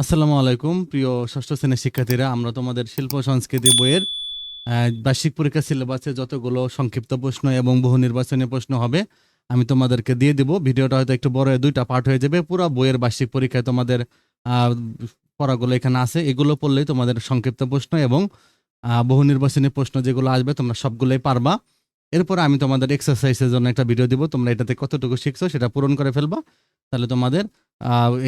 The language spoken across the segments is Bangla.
আসসালামু আলাইকুম, প্রিয় ষষ্ঠ শ্রেণির শিক্ষার্থীরা। আমরা তোমাদের শিল্প, সংস্কৃতি বইয়ের বার্ষিক পরীক্ষা সিলেবাসে যতগুলো সংক্ষিপ্ত প্রশ্ন এবং বহু নির্বাচনী প্রশ্ন হবে, আমি তোমাদেরকে দিয়ে দিব। ভিডিওটা হয়তো একটু বড় দুইটা পার্ট হয়ে যাবে। পুরো বইয়ের বার্ষিক পরীক্ষায় তোমাদের পড়াগুলো এখানে আছে। এগুলো পড়লেই তোমাদের সংক্ষিপ্ত প্রশ্ন এবং বহু নির্বাচনী প্রশ্ন যেগুলো আসবে, তোমরা সবগুলোই পারবা। এরপর আমি তোমাদের এক্সারসাইজের জন্য একটা ভিডিও দিব। তোমরা এটাতে কতটুকু শিখছো সেটা পূরণ করে ফেলবা। তাহলে তোমাদের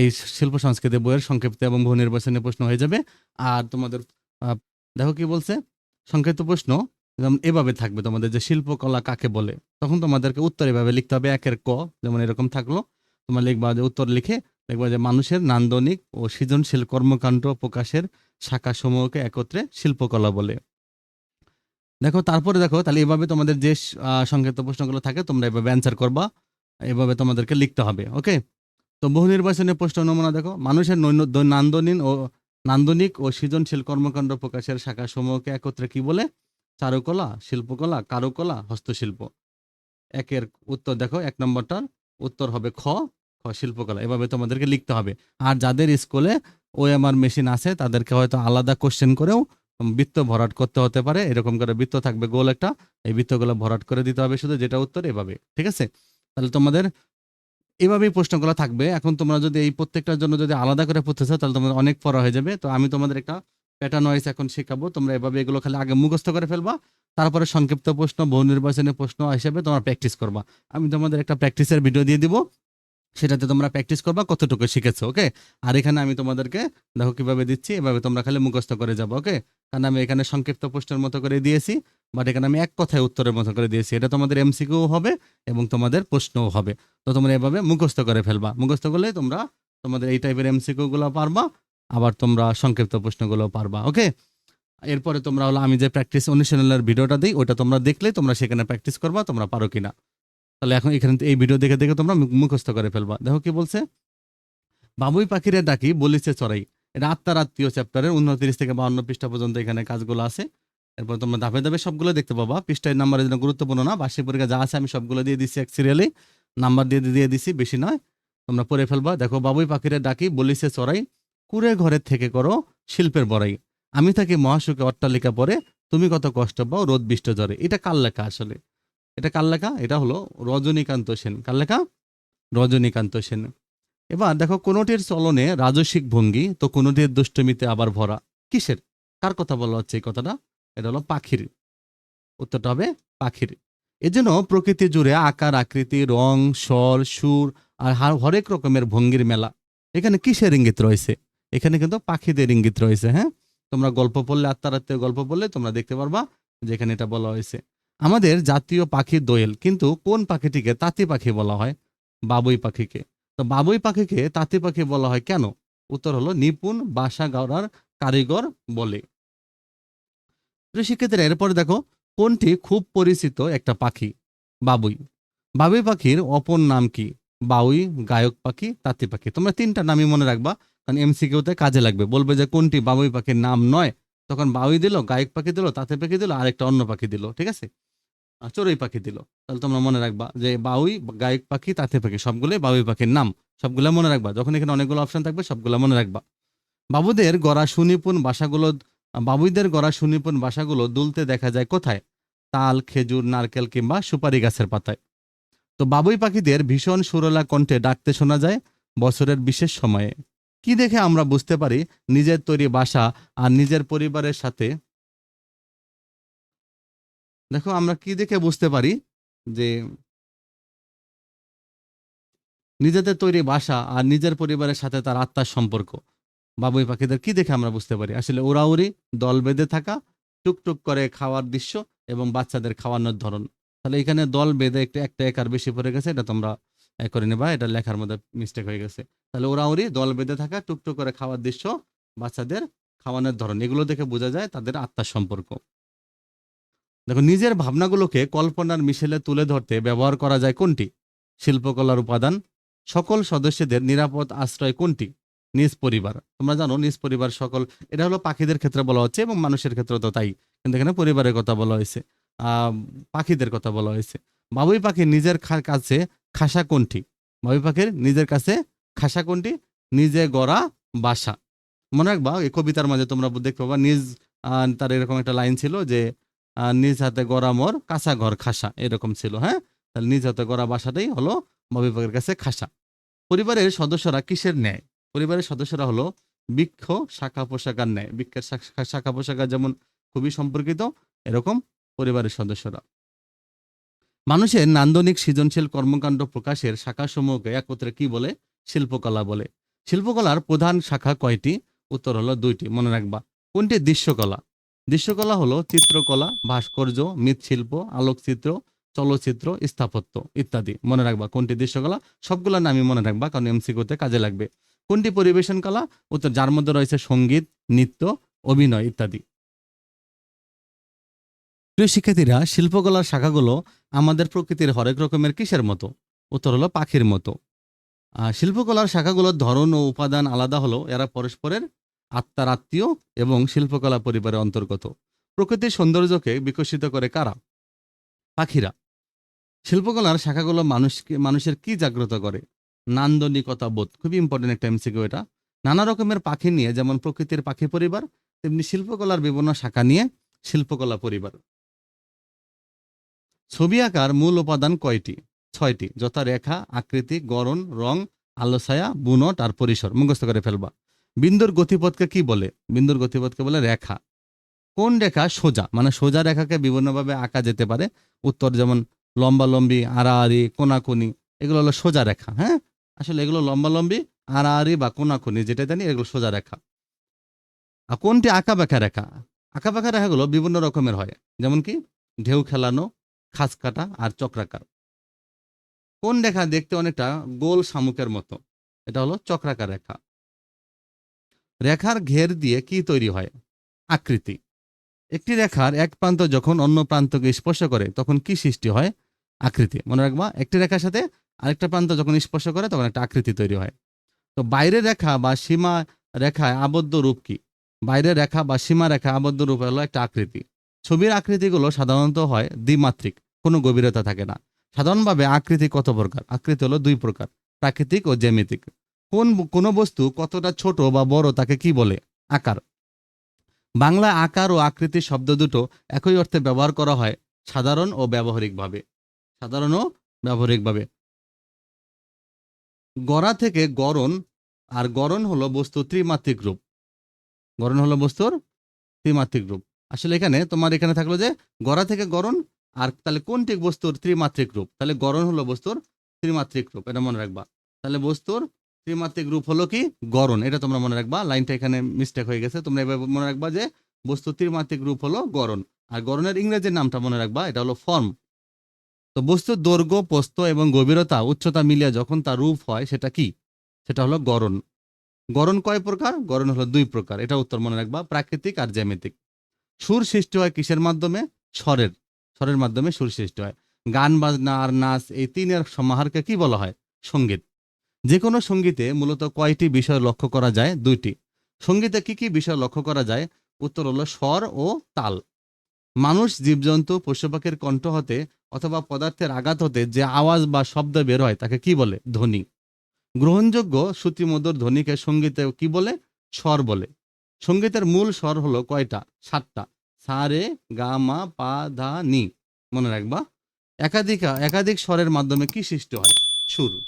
এই শিল্প সংস্কৃতি বইয়ের সংক্ষিপ্ত এবং বহু নির্বাচনী প্রশ্ন হয়ে যাবে। আর তোমাদের দেখো কি বলছে? সংক্ষিপ্ত প্রশ্ন এভাবে থাকবে তোমাদের যে শিল্পকলা কাকে বলে। তখন তোমাদেরকে উত্তর এভাবে লিখতে হবে, একের ক, যেমন এরকম থাকল। তোমার লিখবা যে উত্তর লিখে, লিখবা যে মানুষের নান্দনিক ও সৃজনশীল কর্মকাণ্ড প্রকাশের শাখা সমূহকে একত্রে শিল্পকলা বলে। দেখো, তারপরে দেখো, তাহলে এভাবে তোমাদের যে সংক্ষিপ্ত প্রশ্নগুলো থাকে, তোমরা এভাবে অ্যান্সার করবা। এভাবে তোমাদেরকে লিখতে হবে ওকে তো বহু নির্বাচনের প্রশ্ন নমুনা দেখো। মানুষের নৈন- দৈ- নান্দনিক ও নান্দনিক ও সৃজনশীল কর্মকাণ্ড প্রকাশের শাখা সমূহকে একত্রে কি বলে? চারুকলা, শিল্পকলা, কারুকলা, হস্তশিল্প। একের উত্তর দেখো, এক নম্বরটার উত্তর হবে খ খ শিল্পকলা, এভাবে তোমাদেরকে লিখতে হবে। আর যাদের স্কুলে ওএমআর মেশিন আছে, তাদেরকে হয়তো আলাদা কোশ্চেন করেও বৃত্ত ভরাট করতে হতে পারে। এরকম করে বৃত্ত থাকবে, গোল একটা। এই বৃত্তগুলো ভরাট করে দিতে হবে শুধু যেটা উত্তর এভাবে, ঠিক আছে? তাহলে তোমাদের এভাবেই প্রশ্নগুলো থাকবে। এখন তোমরা যদি এই প্রত্যেকটার জন্য যদি আলাদা করে পড়তে চাও, তাহলে তোমাদের অনেক পড়া হয়ে যাবে। তো আমি তোমাদের একটা প্যাটার্ন ওয়াইজ এখন শেখাবো। তোমরা এভাবে এগুলো খালি আগে মুখস্থ করে ফেলবা, তারপরে সংক্ষিপ্ত প্রশ্ন, বহু নির্বাচনী প্রশ্ন হিসেবে তোমরা প্র্যাকটিস করবা। আমি তোমাদের একটা প্র্যাকটিসের ভিডিও দিয়ে দিব। সেটাতে তোমরা প্র্যাকটিস করবা কতটুকু শিখেছো ওকে আর এখানে আমি তোমাদেরকে দেখো কীভাবে দিচ্ছি, এভাবে তোমরা খালি মুখস্থ করে যাব ওকে কারণ আমি এখানে সংক্ষিপ্ত প্রশ্নের মতো করে দিয়েছি। বাট এখানে আমি এক কথায় উত্তরের মতো করে দিয়েছি, এটা তোমাদের এমসিকিউ হবে এবং তোমাদের প্রশ্নও হবে। তো তোমরা এভাবে মুখস্থ করে ফেলবা। মুখস্থ করলে তোমরা তোমাদের এই টাইপের এমসিকিউ গুলো পারবা, আবার তোমরা সংক্ষিপ্ত প্রশ্নগুলো পারবা ওকে এরপরে তোমরা হলো, আমি যে প্র্যাকটিস অনুশীলনের ভিডিওটা দিই, ওটা তোমরা দেখলে তোমরা সেখানে প্র্যাকটিস করবা, তোমরা পারো কিনা। তাহলে এখন এখানে এই ভিডিও দেখে দেখে তোমরা মুখ- মুখস্থ করে ফেলবা। দেখো কি বলছে? বাবুই পাখিরে ডাকি, বলিছে চড়াই। এটা আত্মার আত্মীয় চ্যাপ্টারের উনত্রিশ থেকে বাউন্ন পৃষ্ঠা পর্যন্ত এখানে কাজগুলো আছে। এরপর তোমরা ধাপে ধাপে সবগুলো দেখতে পাবা। পৃষ্ঠায় নাম্বারের জন্য গুরুত্বপূর্ণ না, বার্ষিক পরীক্ষা যা আছে আমি সবগুলো দিয়ে দিচ্ছি এক সিরিয়ালে নাম্বার দিয়ে দিয়ে দিছি, বেশি নয়। তোমরা পড়ে ফেলবা। দেখো, বাবুই পাখিরে ডাকি, বলিছে চড়াই কুড়ে ঘরের থেকে করো শিল্পের বড়াই। আমি থাকি মহাসুখে অট্টালিকা পরে, তুমি কত কষ্ট পাও রোদ বৃষ্ট জ্বরে। এটা কার লেখা আসলে? এটা কার লেখা? এটা হলো রজনীকান্ত সেন। কার লেখা? রজনীকান্ত সেন। এবার দেখো, কোনোটির চলনে রাজসিক ভঙ্গি, তো কোনোটির দুষ্টমিতে আবার ভরা। কিসের? কার কথা বলা হচ্ছে এই কথাটা? এটা হলো পাখির। উত্তরটা হবে পাখির। এজন্য প্রকৃতি জুড়ে আকার, আকৃতি, রং, স্বর, সুর আর হার- হরেক রকমের ভঙ্গির মেলা। এখানে কিসের ইঙ্গিত রয়েছে? এখানে কিন্তু পাখিদের ইঙ্গিত রয়েছে হ্যাঁ? তোমরা গল্প পড়লে, আত্মারাত্মীয় গল্প পড়লে তোমরা দেখতে পারবা যে এখানে এটা বলা হয়েছে। আমাদের জাতীয় পাখি দোয়েল, কিন্তু কোন পাখিটিকে তাঁতি পাখি বলা হয়? বাবুই পাখিকে। তো বাবুই পাখিকে তাঁতি পাখি বলা হয় কেন? উত্তর হলো নিপুণ বাসা গড়ার কারিগর বলে। প্রিয় শিক্ষার্থীরা এরপরে দেখো, কোনটি খুব পরিচিত একটা পাখি? বাবুই। বাবুই পাখির অপর নাম কি? বাউই, গায়ক পাখি, তাঁতি পাখি। তোমরা তিনটা নামই মনে রাখবা, কারণ এমসি এমসিকিউতে কাজে লাগবে। বলবে যে কোনটি বাবুই পাখির নাম নয়। তখন বাউই দিল, গায়ক পাখি দিল, তাঁতি পাখি দিল আরেকটা অন্য পাখি দিল, ঠিক আছে? চড়ুই পাখি দিল। তাহলে তোমরা মনে রাখবা যে বাউই, গায়ক পাখি, তাঁতি পাখি, সবগুলোই বাবুই পাখির নাম। সবগুলো মনে রাখবা। যখন এখানে অনেকগুলো অপশন থাকবে, সবগুলো মনে রাখবা। বাবুদের গড়া সুনিপুণ বাসাগুলো বাবুইদের গড়া সুনিপুণ বাসাগুলো দুলতে দেখা যায় কোথায়? তাল, খেজুর, নারকেল কিংবা সুপারি গাছের পাতায়। তো বাবুই পাখিদের ভীষণ সুরলা কণ্ঠে ডাকতে শোনা যায় বছরের বিশেষ সময়ে। কি দেখে আমরা বুঝতে পারি নিজের তৈরি বাসা আর নিজের পরিবারের সাথে? দেখো, আমরা কি দেখে বুঝতে পারি যে নিজেদের তৈরি বাসা আর নিজের পরিবারের সাথে তার আত্মার সম্পর্ক? বাবুই পাখিদের কি দেখে আমরা বুঝতে পারি? আসলে ওরাউরি দল বেঁধে থাকা, টুকটুক করে খাওয়ার দৃশ্য এবং বাচ্চাদের খাওয়ানোর ধরন। তাহলে এখানে দল বেঁধে একটু একটা একার বেশি পড়ে গেছে, এটা তোমরা করে নেবা, এটা লেখার মধ্যে মিস্টেক হয়ে গেছে। তাহলে ওরাউরি দল বেঁধে থাকা, টুকটুক করে খাওয়ার দৃশ্য, বাচ্চাদের খাওয়ানোর ধরন, এগুলো দেখে বোঝা যায় তাদের আত্মার সম্পর্ক। দেখো, নিজের ভাবনাগুলোকে কল্পনার মিশেলে তুলে ধরতে ব্যবহার করা যায় কোনটি? শিল্পকলার উপাদান। সকল সদস্যদের নিরাপদ আশ্রয় কোনটি? নিজ পরিবার। তোমরা জানো, নিজ পরিবার সকল, এটা হলো পাখিদের ক্ষেত্রে বলা হচ্ছে এবং মানুষের ক্ষেত্রে তো তাই। কিন্তু এখানে পরিবারের কথা বলা হয়েছে পাখিদের কথা বলা হয়েছে। বাবুই পাখি নিজের কাছে খাসা কোনটি? বাবুই পাখির নিজের কাছে খাসা কোনটি? নিজে গড়া বাসা। মনে রাখবা, এই কবিতার মাঝে তোমরা দেখতে পাবা, নিজ তার এরকম একটা লাইন ছিল যে নিজ হাতে গড়া মোর, কাঁচা ঘর খাসা, এরকম ছিল হ্যাঁ? তাহলে নিজ হাতে গড়া বাসাটাই হলো বাবুই পাখির কাছে খাসা। পরিবারের সদস্যরা কিসের ন্যায়? পরিবারের সদস্যরা হলো বৃক্ষ, শাখা পোশাকার ন্যায়। বৃক্ষের শাখা পোশাকার যেমন খুবই সম্পর্কিত, এরকম পরিবারের সদস্যরা। মানুষের নান্দনিক সৃজনশীল কর্মকাণ্ড প্রকাশের শাখাসমূহকে একত্রে কি বলে? শিল্পকলা বলে। শিল্পকলার প্রধান শাখা কয়টি? উত্তর হলো দুইটি, মনে রাখবা। কোনটি? দৃশ্যকলা। দৃশ্যকলা হলো চিত্রকলা, ভাস্কর্য, মৃৎশিল্প, আলোকচিত্র, চলচ্চিত্র, স্থাপত্য ইত্যাদি। মনে রাখবা কোনটি দৃশ্যকলা? সবগুলোর নামই মনে রাখবা, কারণ এমসিকিউতে কাজে লাগবে। কোনটি পরিবেশন কলা? উত্তর, যার মধ্যে রয়েছে সংগীত, নৃত্য, অভিনয় ইত্যাদি। প্রিয় শিক্ষার্থীরা, শিল্পকলার শাখাগুলো আমাদের প্রকৃতির হরেক রকমের কিসের মতো? উত্তর হলো পাখির মতো। শিল্পকলার শাখাগুলোর ধরন ও উপাদান আলাদা হলো, এরা পরস্পরের আত্মার আত্মীয় এবং শিল্পকলা পরিবারের অন্তর্গত। প্রকৃতির সৌন্দর্যকে বিকশিত করে কারা? পাখিরা। শিল্পকলার শাখাগুলো মানুষকে, মানুষের কি জাগ্রত করে? নান্দনিকতা বোধ, খুবই ইম্পর্টেন্ট একটা এমসিকিউ এটা। নানা রকমের পাখি নিয়ে, যেমন প্রকৃতির পাখি পরিবার, তেমনি শিল্পকলার বিভিন্ন শাখা নিয়ে শিল্পকলা পরিবার। ছবি আঁকার মূল উপাদান কয়টি? ছয়টি। যথা রেখা আকৃতি, গড়ন, রং আলো ছায়া বুনট আর পরিসর, মুখস্থ করে ফেলবা। বিন্দুর গতিপথকে কি বলে? বিন্দুর গতিপথকে বলে রেখা। কোন রেখা সোজা? মানে সোজা রেখাকে বিভিন্নভাবে আঁকা যেতে পারে। উত্তর যেমন লম্বালম্বি, আড়াআড়ি, কোনাকুনি, এগুলো হলো সোজা রেখা হ্যাঁ? আসলে এগুলো লম্বালম্বি আড়াআড়ি বা কোনাকুনি, যেটা জানি এগুলো সোজা রেখা। আর কোনটি আঁকা বাঁকা রেখা? আঁকা বাঁকা রেখাগুলো বিভিন্ন রকমের হয়। যেমন কি? ঢেউ খেলানো খাস কাটা আর চক্রাকার। কোন রেখা দেখতে অনেকটা গোল শামুকের মতো? এটা হলো চক্রাকার রেখা। রেখার ঘের দিয়ে কি তৈরি হয়? আকৃতি। একটি রেখার এক প্রান্ত যখন অন্য প্রান্তকে স্পর্শ করে, তখন কি সৃষ্টি হয়? আকৃতি। মনে রাখবা, একটি রেখার সাথে আরেকটা প্রান্ত যখন স্পর্শ করে, তখন একটা আকৃতি তৈরি হয়। তো বাইরের রেখা বা সীমা রেখায় আবদ্ধ রূপ কি? বাইরের রেখা বা সীমা রেখা আবদ্ধ রূপ হলো একটা আকৃতি। ছবির আকৃতিগুলো সাধারণত হয় দ্বিমাত্রিক, কোনো গভীরতা থাকে না। সাধারণভাবে আকৃতি কত প্রকার? আকৃতি হলো দুই প্রকার, প্রাকৃতিক ও জ্যামিতিক। কোন কোনো বস্তু কতটা ছোট বা বড় তাকে কি বলে? আকার। বাংলা আকার ও আকৃতি শব্দ দুটো একই অর্থে ব্যবহার করা হয় সাধারণ ও ব্যবহারিকভাবে। সাধারণ ও ব্যবহারিকভাবে। গড়া থেকে গড়ন, আর গড়ন হলো বস্তু ত্রিমাত্রিক রূপ। গড়ন হলো বস্তুর ত্রিমাত্রিক রূপ। আসলে এখানে তোমার এখানে থাকল যে গড়া থেকে গড়ন, আর তাহলে কোনটি বস্তুর ত্রিমাত্রিক রূপ? তাহলে গড়ন হলো বস্তুর ত্রিমাত্রিক রূপ, এটা মনে রাখবা। তাহলে বস্তুর ত্রিমাত্রিক রূপ হলো কি? গড়ন, এটা তোমরা মনে রাখবা। লাইনটা এখানে মিস্টেক হয়ে গেছে, তোমরা এভাবে মনে রাখবা যে বস্তু ত্রিমাত্রিক রূপ হলো গড়ন। আর গড়নের ইংরেজির নামটা মনে রাখবা, এটা হলো ফর্ম তো বস্তুর দৈর্ঘ্য, প্রস্থ এবং গভীরতা, উচ্চতা মিলিয়ে যখন তার রূপ হয়, সেটা কি? সেটা হলো গরণ গরণ কয় প্রকার? গরণ হলো দুই প্রকার। এটা উত্তর মনে রাখবা, প্রাকৃতিক আর জ্যামিতিক। সুর সৃষ্টি হয় কিসের মাধ্যমে? স্বরের। স্বরের মাধ্যমে সুর সৃষ্টি হয়। গান, বাজনা আর নাচ, এই তিনের সমাহারকে কি বলা হয়? সংগীত। যে কোনো সঙ্গীতে মূলত কয়টি বিষয় লক্ষ্য করা যায়? দুইটি। সঙ্গীতে কি কি বিষয় লক্ষ্য করা যায়? উত্তর হলো স্বর ও তাল। মানুষ জীবজন্তু পশু পাখির কণ্ঠ হতে অথবা পদার্থের আঘাত হতে যে আওয়াজ বা শব্দ বের হয়, তাকে কি বলে? ধ্বনি। গ্রহণযোগ্য শ্রুতিমধুর ধ্বনিকে সঙ্গীতে কি বলে? স্বর বলে। সঙ্গীতের মূল স্বর হলো কয়টা? সাতটা। সা, রে, গা, মা, পা, ধা, নি। মনে রাখবা। একাধিক একাধিক স্বরের মাধ্যমে কি সৃষ্টি হয়? সুর।